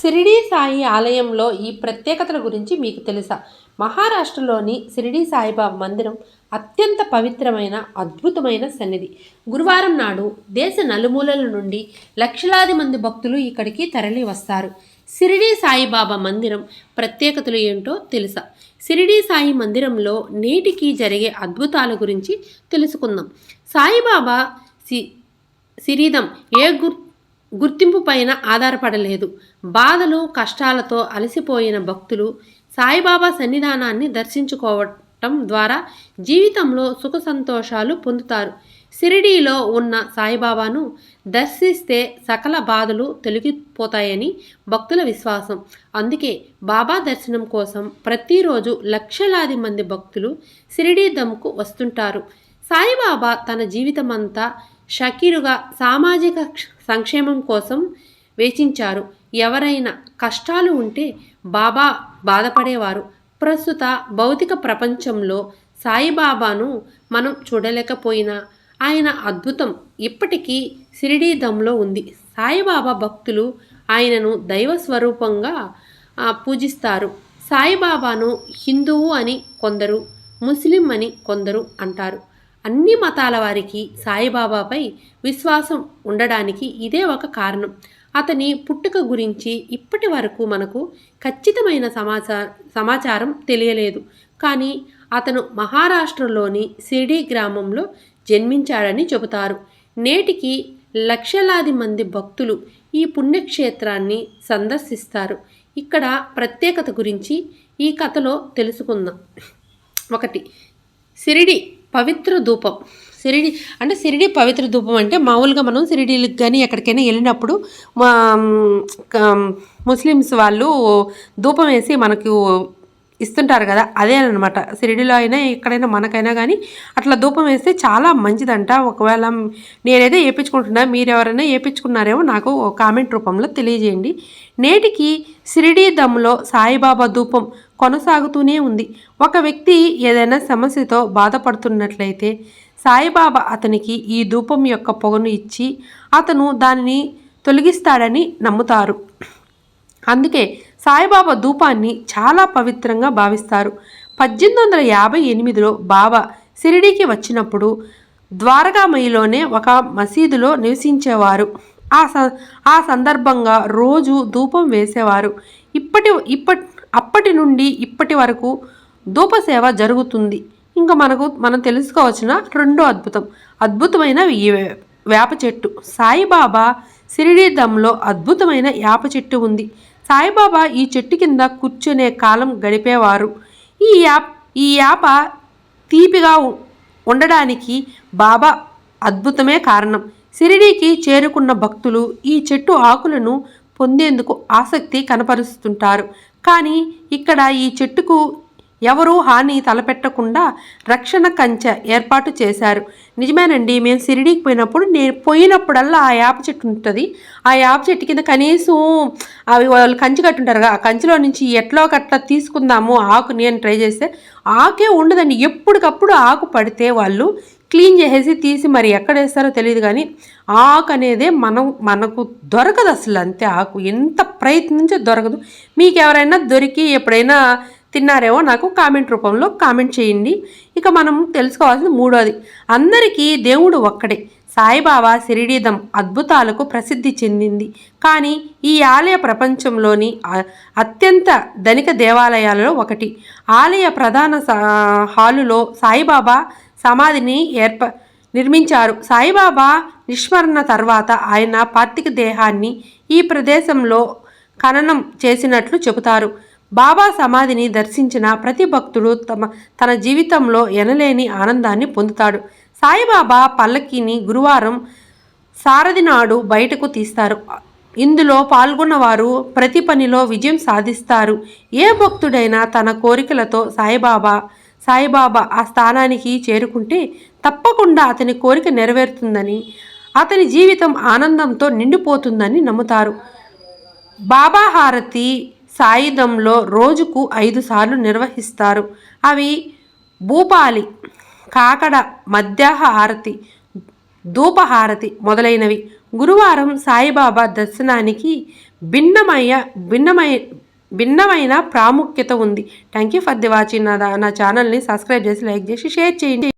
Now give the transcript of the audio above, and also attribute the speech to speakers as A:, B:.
A: షిరిడీ సాయి ఆలయంలో ఈ ప్రత్యేకతల గురించి మీకు తెలుసా? మహారాష్ట్రలోని షిరిడీ సాయిబాబా మందిరం అత్యంత పవిత్రమైన అద్భుతమైన సన్నిధి. గురువారం నాడు దేశ నలుమూలల నుండి లక్షలాది మంది భక్తులు ఇక్కడికి తరలి వస్తారు. షిరిడీ సాయిబాబా మందిరం ప్రత్యేకతలు ఏంటో తెలుసా? షిరిడీ సాయి మందిరంలో నేటికి జరిగే అద్భుతాల గురించి తెలుసుకుందాం. సాయిబాబా సి సిరిదం ఏ గుర్ గుర్తింపు పైన ఆధారపడలేదు. బాధలు కష్టాలతో అలసిపోయిన భక్తులు సాయిబాబా సన్నిధానాన్ని దర్శించుకోవటం ద్వారా జీవితంలో సుఖ సంతోషాలు పొందుతారు. షిరిడీలో ఉన్న సాయిబాబాను దర్శిస్తే సకల బాధలు తొలగిపోతాయని భక్తుల విశ్వాసం. అందుకే బాబా దర్శనం కోసం ప్రతిరోజు లక్షలాది మంది భక్తులు షిరిడీ దమ్కు వస్తుంటారు. సాయిబాబా తన జీవితమంతా షకీరుగా సామాజిక క్ష- సంక్షేమం కోసం వేచించారు. ఎవరైనా కష్టాలు ఉంటే బాబా బాధపడేవారు. ప్రస్తుత భౌతిక ప్రపంచంలో సాయిబాబాను మనం చూడలేకపోయినా ఆయన అద్భుతం ఇప్పటికీ షిరిడీ ఉంది. సాయిబాబా భక్తులు ఆయనను దైవ స్వరూపంగా పూజిస్తారు. సాయిబాబాను హిందువు అని కొందరు ముస్లిం అని కొందరు అంటారు. అన్ని మతాల వారికి సాయిబాబాపై విశ్వాసం ఉండడానికి ఇదే ఒక కారణం. అతని పుట్టుక గురించి ఇప్పటి వరకు మనకు ఖచ్చితమైన సమాచార సమాచారం తెలియలేదు. కానీ అతను మహారాష్ట్రలోని సిడి గ్రామంలో జన్మించాడని చెబుతారు. నేటికి లక్షలాది మంది భక్తులు ఈ పుణ్యక్షేత్రాన్ని సందర్శిస్తారు. ఇక్కడ ప్రత్యేకత గురించి ఈ కథలో తెలుసుకుందాం. ఒకటి సిరిడి పవిత్ర ధూపం. సిరిడి అంటే సిరిడి పవిత్ర ధూపం అంటే మామూలుగా మనం సిరిడీలకు కానీ ఎక్కడికైనా వెళ్ళినప్పుడు మా ముస్లిమ్స్ వాళ్ళు ధూపం వేసి మనకు ఇస్తుంటారు కదా అదే అనమాట షిరిడిలో అయినా ఎక్కడైనా మనకైనా కానీ అట్లా ధూపం వేస్తే చాలా మంచిదంట. ఒకవేళ నేనైతే వేయించుకుంటున్నా మీరు ఎవరైనా వేయించుకున్నారేమో నాకు కామెంట్ రూపంలో తెలియజేయండి. నేటికి సిరిడి దమ్లో సాయిబాబా ధూపం కొనసాగుతూనే ఉంది. ఒక వ్యక్తి ఏదైనా సమస్యతో బాధపడుతున్నట్లయితే సాయిబాబా అతనికి ఈ ధూపం యొక్క పొగను ఇచ్చి అతను దానిని తొలగిస్తాడని నమ్ముతారు. అందుకే సాయిబాబా ధూపాన్ని చాలా పవిత్రంగా భావిస్తారు. పద్దెనిమిది వందల యాభై ఎనిమిదిలో బాబా షిరిడీకి వచ్చినప్పుడు ద్వారకామయిలోనే ఒక మసీదులో నివసించేవారు. ఆ స ఆ సందర్భంగా రోజు ధూపం వేసేవారు. ఇప్పటి ఇప్పటి అప్పటి నుండి ఇప్పటి వరకు ధూప సేవ జరుగుతుంది. ఇంకా మనకు మనం తెలుసుకోవాల్సిన రెండో అద్భుతం. అద్భుతమైన ఈ వేప చెట్టు. సాయిబాబా షిరిడీ దమ్లో అద్భుతమైన యాప చెట్టు ఉంది. సాయిబాబా ఈ చెట్టు కింద కూర్చునే కాలం గడిపేవారు. ఈ యాప్ ఈ యాప తీపిగా ఉండడానికి బాబా అద్భుతమే కారణం. షిరిడీకి చేరుకున్న భక్తులు ఈ చెట్టు ఆకులను పొందేందుకు ఆసక్తి కనపరుస్తుంటారు. కానీ ఇక్కడ ఈ చెట్టుకు ఎవరూ హాని తలపెట్టకుండా రక్షణ కంచె ఏర్పాటు చేశారు. నిజమేనండి మేము షిరిడీకి పోయినప్పుడు నేను పోయినప్పుడల్లా ఆ యాప చెట్టు ఉంటుంది. ఆ యాప చెట్టు కింద కనీసం అవి వాళ్ళు కంచి కట్టుంటారు ఆ కంచిలో నుంచి ఎట్లో కట్లా తీసుకుందాము ఆకు నేను ట్రై చేస్తే ఆకే ఉండదండి. ఎప్పటికప్పుడు ఆకు పడితే వాళ్ళు క్లీన్ చేసేసి తీసి మరి ఎక్కడ వేస్తారో తెలియదు కానీ ఆకు అనేదే మనం మనకు దొరకదు అసలు అంతే ఆకు. ఎంత ప్రయత్నించే దొరకదు. మీకు ఎవరైనా దొరికి ఎప్పుడైనా తిన్నారేమో నాకు కామెంట్ రూపంలో కామెంట్ చేయండి. ఇక మనం తెలుసుకోవాల్సింది మూడోది. అందరికీ దేవుడు ఒక్కడే. సాయిబాబా శిరిడీదం అద్భుతాలకు ప్రసిద్ధి చెందింది. కానీ ఈ ఆలయ ప్రపంచంలోని అత్యంత ధనిక దేవాలయాలలో ఒకటి. ఆలయ ప్రధాన హాలులో సాయిబాబా సమాధిని ఏర్ప నిర్మించారు. సాయిబాబా నిష్మరణ తర్వాత ఆయన పార్థిక దేహాన్ని ఈ ప్రదేశంలో ఖననం చేసినట్లు చెబుతారు. బాబా సమాధిని దర్శించిన ప్రతి భక్తుడు తమ తన జీవితంలో ఎనలేని ఆనందాన్ని పొందుతాడు. సాయిబాబా పల్లకిని గురువారం సారథి నాడు బయటకు తీస్తారు. ఇందులో పాల్గొన్నవారు ప్రతి పనిలో విజయం సాధిస్తారు. ఏ భక్తుడైనా తన కోరికలతో సాయిబాబా సాయిబాబా ఆ స్థానానికి చేరుకుంటే తప్పకుండా అతని కోరిక నెరవేరుతుందని అతని జీవితం ఆనందంతో నిండిపోతుందని నమ్ముతారు. బాబా హారతి సాయుధంలో రోజుకు ఐదు సార్లు నిర్వహిస్తారు. అవి భూపాలి కాకడ మధ్యాహ హారతి ధూపహారతి మొదలైనవి. గురువారం సాయిబాబా దర్శనానికి భిన్నమయ్య భిన్నమై భిన్నమైన ప్రాముఖ్యత ఉంది. Thank you for the watching నా నా ఛానల్ని సబ్స్క్రైబ్ చేసి లైక్ చేసి షేర్ చేయండి.